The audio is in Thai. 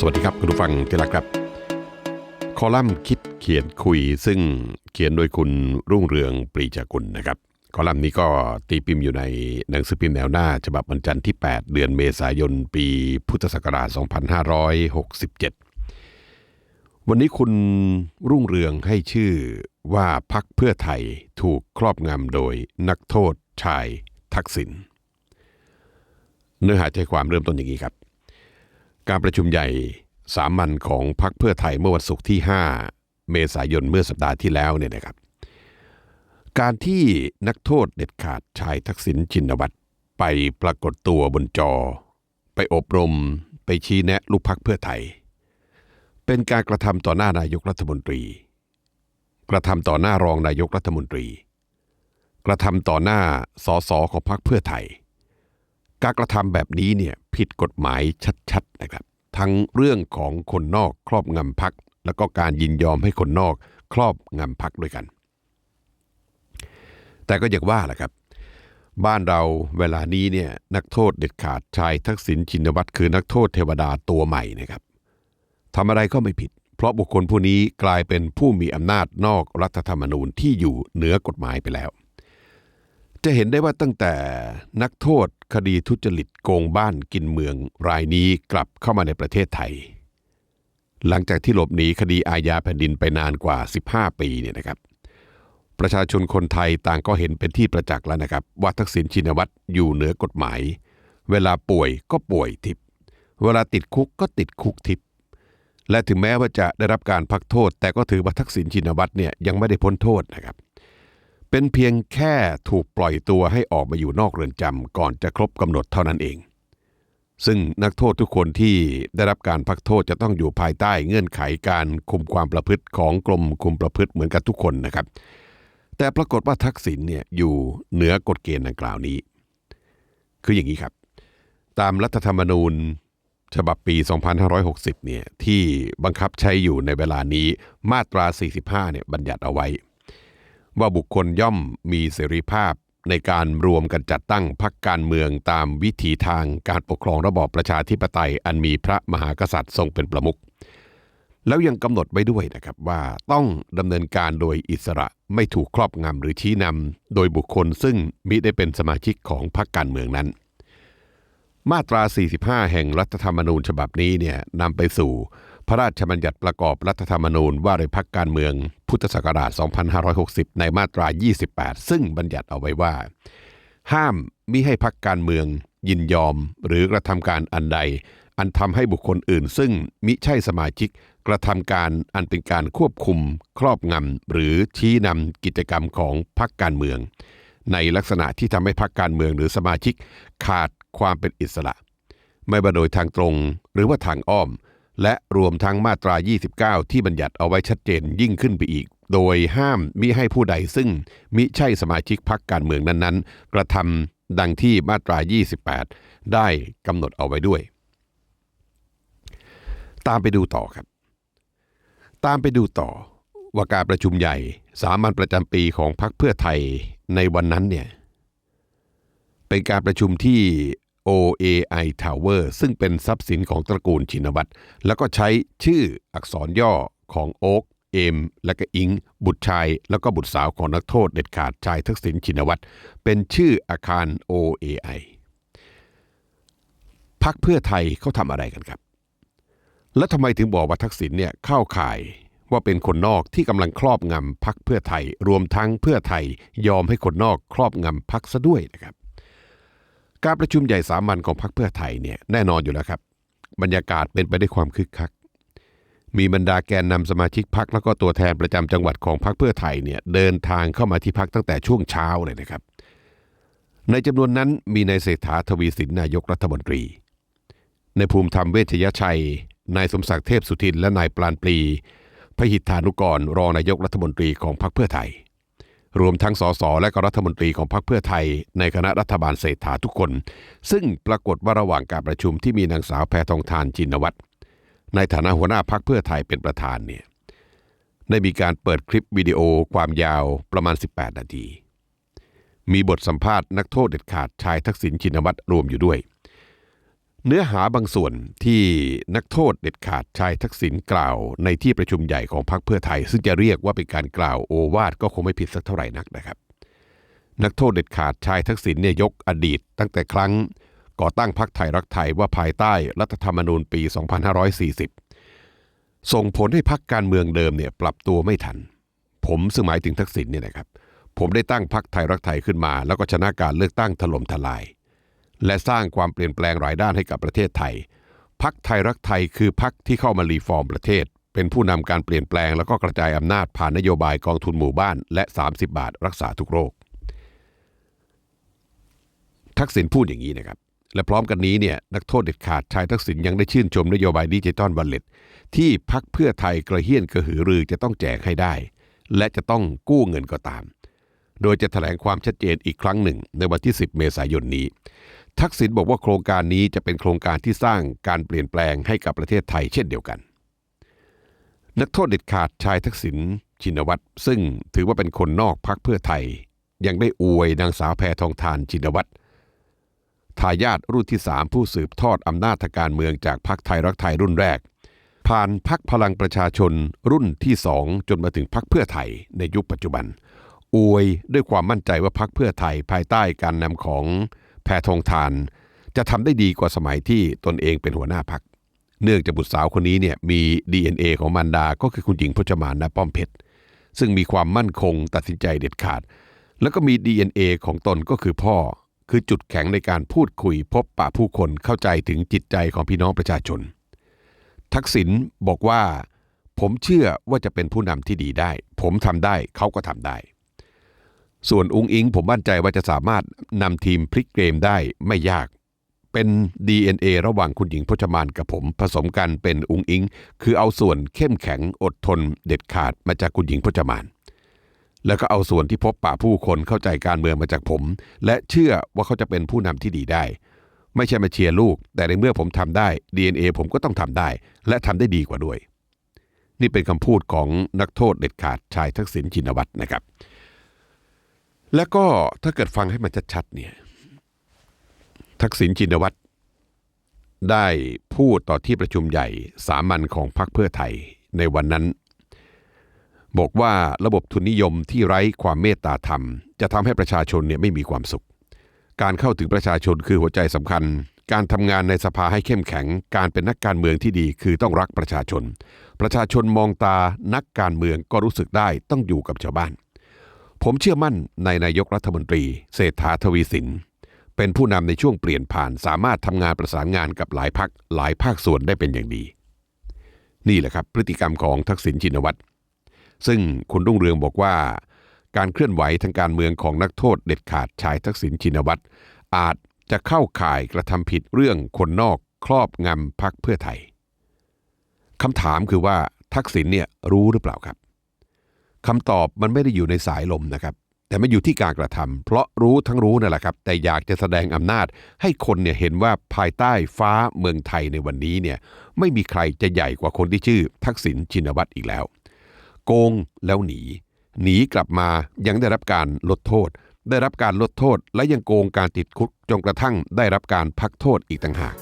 สวัสดีครับคุณผู้ฟังที่รักครับ คอลัมน์คิดเขียนคุยซึ่งเขียนโดยคุณรุ่งเรืองปรีจากุลนะครับ คอลัมน์นี้ก็ตีพิมพ์อยู่ในหนังสือพิมพ์แนวหน้า ฉบับวันจันทร์ที่ 8 เดือนเมษายนปีพุทธศักราช 2567 วันนี้คุณรุ่งเรืองให้ชื่อว่าพักเพื่อไทยถูกครอบงำโดยนักโทษชายทักษิณเนื้อหาใจความเริ่มต้นอย่างนี้ครับ การประชุมใหญ่สามัญของพรรคเพื่อไทยเมื่อวันศุกร์ที่ 5 เมษายนเมื่อสัปดาห์ที่แล้วเนี่ยนะครับ การที่นักโทษเด็ดขาดชายทักษิณชินวัตรไปปรากฏตัวบนจอ ไปอบรม ไปชี้แนะลูกพักเพื่อไทย เป็นการกระทำต่อหน้านายกรัฐมนตรี กระทำต่อหน้ารองนายกรัฐมนตรี กระทำต่อหน้าสสของพรรคเพื่อไทย การกระทำแบบนี้เนี่ย ผิดกฎหมายชัดๆนะครับ ทั้งเรื่องของคนนอกครอบงำพัก แล้วก็การยินยอมให้คนนอกครอบงำพักด้วยกัน แต่ก็อย่างว่าแหละครับ บ้านเราเวลานี้เนี่ยนักโทษเด็ดขาดชายทักษิณชินวัตรคือนักโทษเทวดาตัวใหม่นะครับทำอะไรก็ไม่ผิด เพราะบุคคลผู้นี้กลายเป็นผู้มีอำนาจนอกรัฐธรรมนูญที่อยู่เหนือกฎหมายไปแล้วจะเห็นได้ว่าตั้งแต่นักโทษ คดีทุจริตโกงบ้านกินเมืองรายนี้กลับเข้ามาในประเทศไทย หลังจากที่หลบหนีคดีอาญาแผ่นดินไปนานกว่า 15 ปีเนี่ยนะครับ ประชาชนคนไทยต่างก็เห็นเป็นที่ประจักษ์แล้วนะครับ ว่าทักษิณชินวัตรอยู่เหนือกฎหมาย เวลาป่วยก็ป่วยทิพย์เวลาติดคุกก็ติดคุกทิพย์และถึงแม้ว่าจะได้รับการพักโทษ แต่ก็ถือว่าทักษิณชินวัตรเนี่ยยังไม่ได้พ้นโทษนะครับ เป็นเพียงแค่ถูกปล่อยตัวให้ออกมาอยู่นอกเรือนจำก่อนจะครบกำหนดเท่านั้นเอง ซึ่งนักโทษทุกคนที่ได้รับการพักโทษจะต้องอยู่ภายใต้เงื่อนไขการคุมความประพฤติของกรมคุมประพฤติเหมือนกันทุกคนนะครับ แต่ปรากฏว่าทักษิณเนี่ยอยู่เหนือกฎเกณฑ์ดังกล่าวนี้ คืออย่างนี้ครับ ตามรัฐธรรมนูญฉบับปี 2560 เนี่ยที่บังคับใช้อยู่ในเวลานี้มาตรา 45 เนี่ยบัญญัติเอาไว้ ว่าบุคคลย่อมมีเสรีภาพในการรวมกันจัดตั้งพรรคการเมืองตามวิถีทางการปกครองระบอบประชาธิปไตย อันมีพระมหากษัตริย์ทรงเป็นประมุขแล้วยังกำหนดไว้ด้วยนะครับว่าต้องดำเนินการโดยอิสระไม่ถูกครอบงำหรือชี้นำโดยบุคคลซึ่งมิได้เป็นสมาชิกของพรรคการเมืองนั้น มาตรา 45 แห่งรัฐธรรมนูญฉบับนี้เนี่ยนำไปสู่ พระราชบัญญัติประกอบรัฐธรรมนูญว่าโดยพรรคการเมืองพุทธศักราช 2560 ในมาตรา 28 ซึ่งบัญญัติเอาไว้ว่า ห้ามมิให้พรรคการเมือง ยินยอมหรือกระทำการอันใด อันทำให้บุคคลอื่น ซึ่งมิใช่สมาชิกกระทำการอันเป็นการควบคุม ครอบงำหรือชี้นำกิจกรรมของพรรคการเมือง ในลักษณะที่ทำให้พรรคการเมืองหรือสมาชิกขาดความเป็นอิสระ ไม่ว่าโดยทางตรงหรือว่าทางอ้อม และรวมทั้งมาตรา 29 ที่บัญญัติเอาไว้ชัดเจนยิ่งขึ้นไปอีก โดยห้ามมิให้ผู้ใดซึ่งมิใช่สมาชิกพรรคการเมืองนั้นๆ กระทำดังที่มาตรา 28 ได้กำหนดเอาไว้ด้วย ตามไปดูต่อครับ ตามไปดูต่อว่าการประชุมใหญ่สามัญประจำปีของพรรคเพื่อไทยในวันนั้นเนี่ยเป็นการประชุมที่ OAI Tower ซึ่งเป็นทรัพย์สินของตระกูลชินวัตรแล้วก็ใช้ชื่ออักษรย่อของโอ๊กเอม และก็อิง บุตรชาย แล้วก็บุตรสาวของนักโทษเด็ดขาดชายทักษิณชินวัตรเป็นชื่ออาคาร OAI พักเพื่อไทยเขาทำอะไรกันครับ แล้วทำไมถึงบอกว่าทักษิณเนี่ยเข้าข่ายว่าเป็นคนนอกที่กำลังครอบงำพักเพื่อไทย รวมทั้งเพื่อไทยยอมให้คนนอกครอบงำพักซะด้วยนะครับ การประชุมใหญ่สามัญของพรรคเพื่อไทยเนี่ยแน่นอนอยู่แล้วครับ บรรยากาศเป็นไปด้วยความคึกคัก มีบรรดาแกนนำสมาชิกพรรคแล้วก็ตัวแทนประจำจังหวัดของพรรคเพื่อไทยเนี่ยเดินทางเข้ามาที่พักตั้งแต่ช่วงเช้าเลยนะครับ ในจำนวนนั้นมีนายเศรษฐาทวีสินนายกรัฐมนตรี ในภูมิธรรมเวชยชัย นายสมศักดิ์เทพสุทินและนายปราณปรีพหิทธานุกรรองนายกรัฐมนตรีของพรรคเพื่อไทย รวมทั้งสสและก็รัฐมนตรีของพรรคเพื่อไทย ในคณะรัฐบาลเศรษฐาทุกคน ซึ่งปรากฏว่าระหว่างการประชุมที่มีนางสาวแพทองทานจินวัตรในฐานะหัวหน้าพรรคเพื่อไทยเป็นประธานเนี่ยได้มีการเปิดคลิปวิดีโอความยาวประมาณ 18 นาที มีบทสัมภาษณ์นักโทษเด็ดขาดชายทักษิณชินวัตรรวมอยู่ด้วย เนื้อหาบางส่วนที่นักโทษเด็ดขาดชายทักษิณกล่าว ในที่ประชุมใหญ่ของพรรคเพื่อไทย ซึ่งจะเรียกว่าเป็นการกล่าวโอวาทก็คงไม่ผิดสักเท่าไหร่นักนะครับ นักโทษเด็ดขาดชายทักษิณเนี่ยยกอดีต ตั้งแต่ครั้งก่อตั้งพรรคไทยรักไทยว่าภายใต้รัฐธรรมนูญปี 2540 ส่งผลให้พรรคการเมืองเดิมเนี่ยปรับตัวไม่ทัน ผมซึ่งหมายถึงทักษิณเนี่ยนะครับ ผมได้ตั้งพรรคไทยรักไทยขึ้นมา แล้วก็ชนะการเลือกตั้งถล่มทลาย และสร้างความเปลี่ยนแปลงหลายด้านให้กับประเทศไทยพักไทยรักไทยคือพักที่เข้ามารีฟอร์มประเทศ เป็นผู้นำการเปลี่ยนแปลงแล้วก็กระจายอำนาจผ่านนโยบายกองทุนหมู่บ้านและ 30 บาทรักษาทุกโรค ทักษิณพูดอย่างนี้นะครับ และพร้อมกันนี้เนี่ยนักโทษเด็ดขาดชายทักษิณยังได้ชื่นชมนโยบายดิจิตอลวันเล็ตที่พักเพื่อไทยกระเฮี้ยนกระหือรือจะต้องแจกให้ได้ และจะต้องกู้เงินก็ตาม โดยจะแถลงความชัดเจนอีกครั้งหนึ่งในวันที่ 10 เมษายนนี้ ทักษิณบอกว่าโครงการนี้จะเป็นโครงการที่สร้างการเปลี่ยนแปลงให้กับประเทศไทยเช่นเดียวกัน นักโทษเด็ดขาดชายทักษิณชินวัตรซึ่งถือว่าเป็นคนนอกพักเพื่อไทย ยังได้อวยนางสาวแพทองทานชินวัตรทายาทรุ่นที่สามผู้สืบทอดอำนาจทางการเมืองจากพักไทยรักไทยรุ่นแรก ผ่านพักพลังประชาชนรุ่นที่สองจนมาถึงพักเพื่อไทยในยุคปัจจุบัน อวยด้วยความมั่นใจว่าพักเพื่อไทยภายใต้การนำของ แพทองทานจะทำได้ดีกว่าสมัยที่ตนเองเป็นหัวหน้าพัก เนื่องจากบุตรสาวคนนี้เนี่ยมี DNA ของมารดาก็คือคุณหญิงพจมานณป้อมเพชรซึ่งมีความมั่นคงตัดสินใจเด็ดขาด แล้วก็มี DNA ของตนก็คือพ่อ คือจุดแข็งในการพูดคุยพบปะผู้คนเข้าใจถึงจิตใจของพี่น้องประชาชน ทักษิณบอกว่า ผมเชื่อว่าจะเป็นผู้นำที่ดีได้ ผมทำได้เขาก็ทำได้ ส่วนอุงอิงผมมั่นใจว่าจะสามารถนำทีมพลิกเกมได้ไม่ยาก เป็น DNA ระหว่างคุณหญิงพจมานกับผมผสมกันเป็นอุงอิง คือเอาส่วนเข้มแข็งอดทนเด็ดขาดมาจากคุณหญิงพจมาน แล้วก็เอาส่วนที่พบปะผู้คนเข้าใจการเมืองมาจากผม และเชื่อว่าเขาจะเป็นผู้นำที่ดีได้ ไม่ใช่มาเชียร์ลูก แต่ในเมื่อผมทำได้ DNA ผมก็ต้องทำได้ และทำได้ดีกว่าด้วย นี่เป็นคำพูดของนักโทษเด็ดขาดชายทักษิณชินวัตรนะครับ แล้วก็ถ้าเกิดฟังให้มันชัดๆเนี่ย ทักษิณชินวัตรได้พูดต่อที่ประชุมใหญ่สามัญของพรรคเพื่อไทยในวันนั้น บอกว่าระบบทุนนิยมที่ไร้ความเมตตาธรรม จะทำให้ประชาชนเนี่ยไม่มีความสุข การเข้าถึงประชาชนคือหัวใจสำคัญ การทำงานในสภาให้เข้มแข็ง การเป็นนักการเมืองที่ดีคือต้องรักประชาชน ประชาชนมองตานักการเมืองก็รู้สึกได้ต้องอยู่กับชาวบ้าน ผมเชื่อมั่นในนายกรัฐมนตรี เศรษฐาทวีสิน เป็นผู้นำในช่วงเปลี่ยนผ่านสามารถทำงานประสานงานกับหลายพักหลายภาคส่วนได้เป็นอย่างดี นี่แหละครับพฤติกรรมของทักษิณชินวัตรซึ่งคุณรุ่งเรืองบอกว่า การเคลื่อนไหวทางการเมืองของนักโทษเด็ดขาดชายทักษิณชินวัตรอาจจะเข้าข่ายกระทำผิดเรื่องคนนอกครอบงำพักเพื่อไทยคำถามคือว่าทักษิณเนี่ยรู้หรือเปล่าครับ คำตอบมันไม่ได้อยู่ในสายลมนะครับ แต่ไม่อยู่ที่การกระทำเพราะรู้ทั้งรู้นั่นแหละครับ แต่อยากจะแสดงอำนาจ ให้คนเนี่ยเห็นว่าภายใต้ฟ้าเมืองไทยในวันนี้เนี่ยไม่มีใครจะใหญ่กว่าคนที่ชื่อ ทักษิณชินวัตรอีกแล้ว โกงแล้วหนี หนีกลับมายังได้รับการลดโทษ ได้รับการลดโทษ และยังโกงการติดคุกจนกระทั่งได้รับการพักโทษอีกต่างหาก